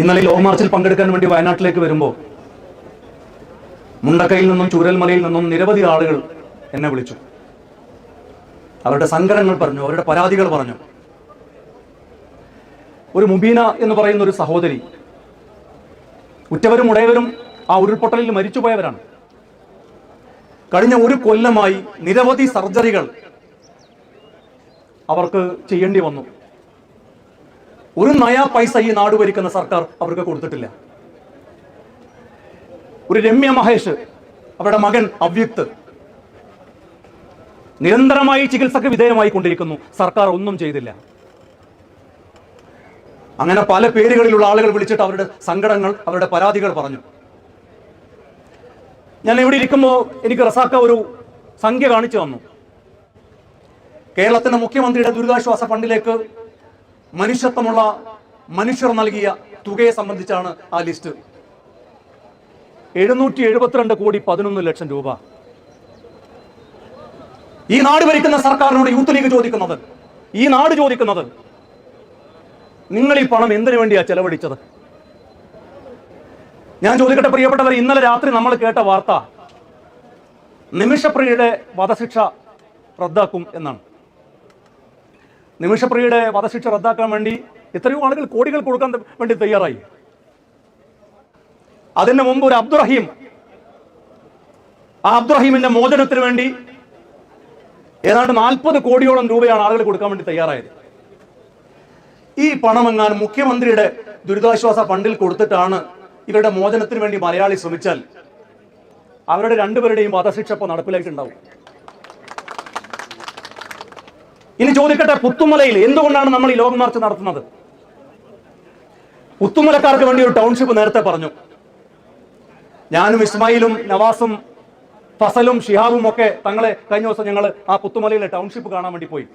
ഇന്നലെ ലോ മാർച്ചിൽ പങ്കെടുക്കാൻ വേണ്ടി വയനാട്ടിലേക്ക് വരുമ്പോൾ മുണ്ടക്കയിൽ നിന്നും ചൂരൽമലയിൽ നിന്നും നിരവധി ആളുകൾ എന്നെ വിളിച്ചു. അവരുടെ സങ്കടങ്ങൾ പറഞ്ഞു അവരുടെ പരാതികൾ പറഞ്ഞു. ഒരു മുബീന എന്ന് പറയുന്ന ഒരു സഹോദരി ഉറ്റവരും ഉടയവരും ആ ഉരുൾപൊട്ടലിൽ മരിച്ചുപോയവരാണ്. കഴിഞ്ഞ ഒരു കൊല്ലമായി നിരവധി സർജറികൾ അവർക്ക് ചെയ്യേണ്ടി വന്നു. ഒരു നയാ പൈസ ഈ നാട് ഭരിക്കുന്ന സർക്കാർ അവർക്ക് കൊടുത്തിട്ടില്ല. ഒരു രമ്യ മഹേഷ് അവരുടെ മകൻ അവ്യക്ത് നിരന്തരമായി ചികിത്സക്ക് വിധേയമായി കൊണ്ടിരിക്കുന്നു. സർക്കാർ ഒന്നും ചെയ്തില്ല. അങ്ങനെ പല പേരുകളിലുള്ള ആളുകൾ വിളിച്ചിട്ട് അവരുടെ സങ്കടങ്ങൾ അവരുടെ പരാതികൾ പറഞ്ഞു. ഞാൻ ഇവിടെ ഇരിക്കുമ്പോൾ എനിക്ക് റസാക്ക ഒരു സംഖ്യ കാണിച്ചു തന്നു. കേരളത്തിന്റെ മുഖ്യമന്ത്രിയുടെ ദുരിതാശ്വാസ ഫണ്ടിലേക്ക് മനുഷ്യത്വമുള്ള മനുഷ്യർ നൽകിയ തുകയെ സംബന്ധിച്ചാണ് ആ ലിസ്റ്റ്. എഴുന്നൂറ്റി എഴുപത്തിരണ്ട് കോടി പതിനൊന്ന് ലക്ഷം രൂപ. ഈ നാട് ഭരിക്കുന്ന സർക്കാരിനോട് യൂത്ത് ലീഗ് ചോദിക്കുന്നത്? ഈ നാട് ചോദിക്കുന്നത് നിങ്ങൾ ഈ പണം എന്തിനു വേണ്ടിയാ ചെലവഴിച്ചത്? ഞാൻ ചോദിക്കട്ടെ പ്രിയപ്പെട്ടവർ ഇന്നലെ രാത്രി നമ്മൾ കേട്ട വാർത്ത നിമിഷപ്രിയയുടെ വധശിക്ഷ റദ്ദാക്കും എന്നാണ്. നിമിഷപ്രിയയുടെ വധശിക്ഷ റദ്ദാക്കാൻ വേണ്ടി എത്രയോ ആളുകൾ കോടികൾ കൊടുക്കാൻ വേണ്ടി തയ്യാറായി. അതിന് മുമ്പ് ഒരു അബ്ദുറഹീം ആ അബ്ദുറഹീമിന്റെ മോചനത്തിന് വേണ്ടി ഏതാണ്ട് നാൽപ്പത് കോടിയോളം രൂപയാണ് ആളുകൾ കൊടുക്കാൻ വേണ്ടി തയ്യാറായത്. ഈ പണമെങ്ങാൻ മുഖ്യമന്ത്രിയുടെ ദുരിതാശ്വാസ ഫണ്ടിൽ കൊടുത്തിട്ടാണ് ഇവരുടെ മോചനത്തിന് വേണ്ടി മലയാളി ശ്രമിച്ചാൽ അവരുടെ രണ്ടുപേരുടെയും വധശിക്ഷ ഇപ്പോൾ നടപ്പിലായിട്ടുണ്ടാവും. ഇനി ചോദിക്കട്ടെ പുത്തുമലയിൽ എന്തുകൊണ്ടാണ് നമ്മൾ ഈ ലോങ് മാർച്ച് നടത്തുന്നത്? പുത്തുമലക്കാർക്ക് വേണ്ടി ഒരു ടൗൺഷിപ്പ് നേരത്തെ പറഞ്ഞു. ഞാനും ഇസ്മായിലും നവാസും ഫസലും ഷിഹാബും ഒക്കെ തങ്ങളെ കഴിഞ്ഞ ദിവസം ഞങ്ങൾ ആ പുത്തുമലയിലെ ടൗൺഷിപ്പ് കാണാൻ വേണ്ടി പോയി.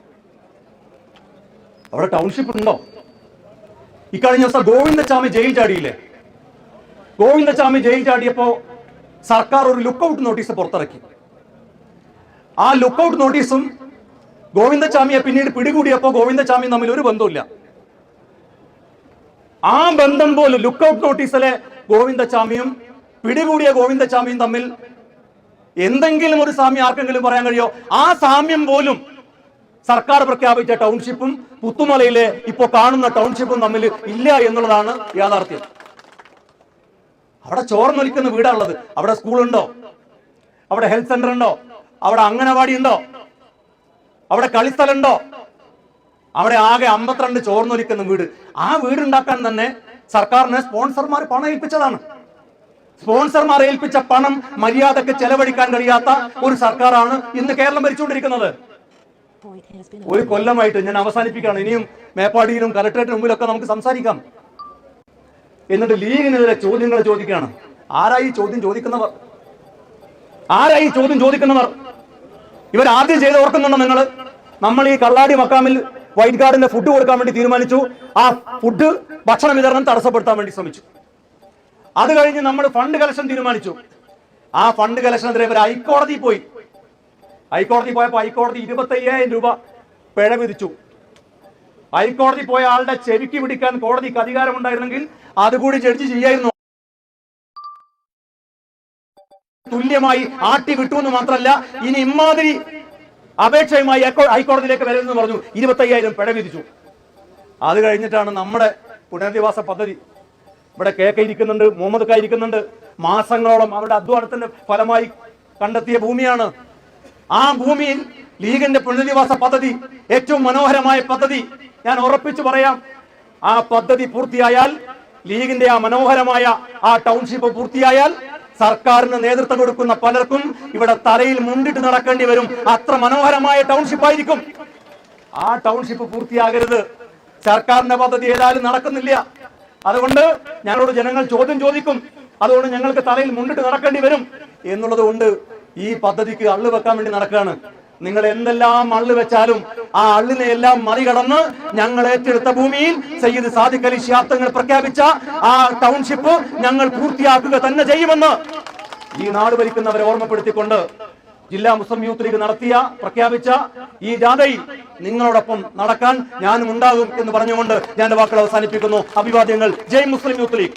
അവിടെ ടൗൺഷിപ്പ് ഉണ്ടോ? ഇക്കഴിഞ്ഞ ദിവസം ഗോവിന്ദസ്വാമി ജയിൽ ചാടിയില്ലേ? ഗോവിന്ദസ്വാമി ജയിൽ ചാടിയപ്പോ സർക്കാർ ഒരു ലുക്കൌട്ട് നോട്ടീസ് പുറത്തിറക്കി. ആ ലുക്കൌട്ട് നോട്ടീസും ഗോവിന്ദസ്വാമിയെ പിന്നീട് പിടികൂടിയപ്പോ ഗോവിന്ദസ്വാമി തമ്മിൽ ഒരു ബന്ധമില്ല ആ ബന്ധം പോലും ലുക്കൌട്ട് നോട്ടീസിലെ ഗോവിന്ദസ്വാമിയും പിടികൂടിയ ഗോവിന്ദസ്വാമിയും തമ്മിൽ എന്തെങ്കിലും ഒരു സാമ്യം ആർക്കെങ്കിലും പറയാൻ കഴിയോ? ആ സാമ്യം പോലും സർക്കാർ പ്രഖ്യാപിച്ച ടൗൺഷിപ്പും പുത്തുമലയിലെ ഇപ്പോ കാണുന്ന ടൗൺഷിപ്പും തമ്മിൽ ഇല്ല എന്നുള്ളതാണ് യാഥാർത്ഥ്യം. അവിടെ ചോർന്നൊലിക്കുന്ന വീടാണുള്ളത് അവിടെ സ്കൂളുണ്ടോ? അവിടെ ഹെൽത്ത് സെന്റർ ഉണ്ടോ അവിടെ അംഗനവാടി ഉണ്ടോ അവിടെ കളിസ്ഥലുണ്ടോ അവിടെ ആകെ അമ്പത്തിരണ്ട് ചോർന്നൊലിക്കുന്ന വീട്. ആ വീട് ഉണ്ടാക്കാൻ തന്നെ സർക്കാരിനെ സ്പോൺസർമാർ പണം ഏൽപ്പിച്ചതാണ്. സ്പോൺസർമാർ ഏൽപ്പിച്ച പണം മര്യാദയ്ക്ക് ചെലവഴിക്കാൻ കഴിയാത്ത ഒരു സർക്കാരാണ് ഇന്ന് കേരളം ഭരിച്ചുകൊണ്ടിരിക്കുന്നത്. ഒരു കൊല്ലമായിട്ട് ഞാൻ അവസാനിപ്പിക്കുകയാണ്. ഇനിയും മേപ്പാടിയിലും കലക്ടറേറ്റിന് മുമ്പിലൊക്കെ നമുക്ക് സംസാരിക്കാം. എന്നിട്ട് ലീഗിനെതിരെ ചോദ്യങ്ങൾ ചോദിക്കുകയാണ്. ആരായി ചോദ്യം ചോദിക്കുന്നവർ? ആരായി ചോദ്യം ചോദിക്കുന്നവർ? ഇവർ ആദ്യം ചെയ്ത് ഓർക്കുന്നുണ്ടോ നിങ്ങൾ നമ്മൾ ഈ കള്ളാടി മക്കാമിൽ വൈറ്റ് ഗാർഡിന്റെ ഫുഡ് കൊടുക്കാൻ വേണ്ടി തീരുമാനിച്ചു. ആ ഫുഡ് ഭക്ഷണ വിതരണം തടസ്സപ്പെടുത്താൻ വേണ്ടി ശ്രമിച്ചു. അത് കഴിഞ്ഞ് നമ്മൾ ഫണ്ട് കലക്ഷൻ തീരുമാനിച്ചു. ആ ഫണ്ട് കലക്ഷനെതിരെ ഇവർ ഹൈക്കോടതിയിൽ പോയി. ഹൈക്കോടതി പോയപ്പോൾ ഹൈക്കോടതി ഇരുപത്തി അയ്യായിരം രൂപ പിഴ വിധിച്ചു. ഹൈക്കോടതി പോയ ആളുടെ ചെവിക്ക് പിടിക്കാൻ കോടതിക്ക് അധികാരമുണ്ടായിരുന്നെങ്കിൽ അതുകൂടി ജഡ്ജി ചെയ്യായിരുന്നു. തുല്യമായി ആട്ടി വിട്ടു എന്ന് മാത്രമല്ല ഇനി ഇമാതിരി അപേക്ഷയുമായി ഹൈക്കോ- ഹൈക്കോടതിയിലേക്ക് വരുമെന്ന് പറഞ്ഞു ഇരുപത്തി അയ്യായിരം പിഴ വിധിച്ചു. അത് കഴിഞ്ഞിട്ടാണ് നമ്മുടെ പുനരധിവാസ പദ്ധതി ഇവിടെ കെ ഇരിക്കുന്നുണ്ട് മുഹമ്മദ് ക ഇരിക്കുന്നുണ്ട്. മാസങ്ങളോളം അവരുടെ അധ്വാനത്തിന്റെ ഫലമായി കണ്ടെത്തിയ ഭൂമിയാണ്. ആ ഭൂമിയിൽ ലീഗിന്റെ പുനരധിവാസ പദ്ധതി ഏറ്റവും മനോഹരമായ പദ്ധതി ഞാൻ ഉറപ്പിച്ചു പറയാം. ആ പദ്ധതി പൂർത്തിയായാൽ ലീഗിന്റെ ആ മനോഹരമായ ആ ടൗൺഷിപ്പ് പൂർത്തിയായാൽ സർക്കാരിന് നേതൃത്വം കൊടുക്കുന്ന പലർക്കും ഇവിടെ തലയിൽ മുണ്ടിട്ട് നടക്കേണ്ടി വരും. അത്ര മനോഹരമായ ടൗൺഷിപ്പ് ആയിരിക്കും. ആ ടൗൺഷിപ്പ് പൂർത്തിയാകരുത്. സർക്കാരിന്റെ പദ്ധതി ഏതായാലും നടക്കുന്നില്ല. അതുകൊണ്ട് ഞങ്ങളോട് ജനങ്ങൾ ചോദ്യം ചോദിക്കും. അതുകൊണ്ട് ഞങ്ങൾക്ക് തലയിൽ മുണ്ടിട്ട് നടക്കേണ്ടി വരും. എന്നുള്ളത് കൊണ്ട് ഈ പദ്ധതിക്ക് അള്ളു വെക്കാൻ വേണ്ടി നടക്കുകയാണ്. നിങ്ങൾ എന്തെല്ലാം അള്ളു വെച്ചാലും ആ അള്ളിനെ എല്ലാം മറികടന്ന് ഞങ്ങൾ ഏറ്റെടുത്ത ഭൂമിയിൽ സയ്യിദ് സാദിഖ് അലി ശിഹാബ് പ്രഖ്യാപിച്ച ആ ടൗൺഷിപ്പ് ഞങ്ങൾ പൂർത്തിയാക്കുക തന്നെ ചെയ്യുമെന്ന് ഈ നാട് ഭരിക്കുന്നവരെ ഓർമ്മപ്പെടുത്തിക്കൊണ്ട് ജില്ലാ മുസ്ലിം യൂത്ത് ലീഗ് നടത്തിയ പ്രഖ്യാപിച്ച ഈ ജാഥയിൽ നിങ്ങളോടൊപ്പം നടക്കാൻ ഞാനും ഉണ്ടാകും എന്ന് പറഞ്ഞുകൊണ്ട് ഞാൻ വാക്കുകൾ അവസാനിപ്പിക്കുന്നു. അഭിവാദ്യങ്ങൾ. ജയ് മുസ്ലിം യൂത്ത് ലീഗ്.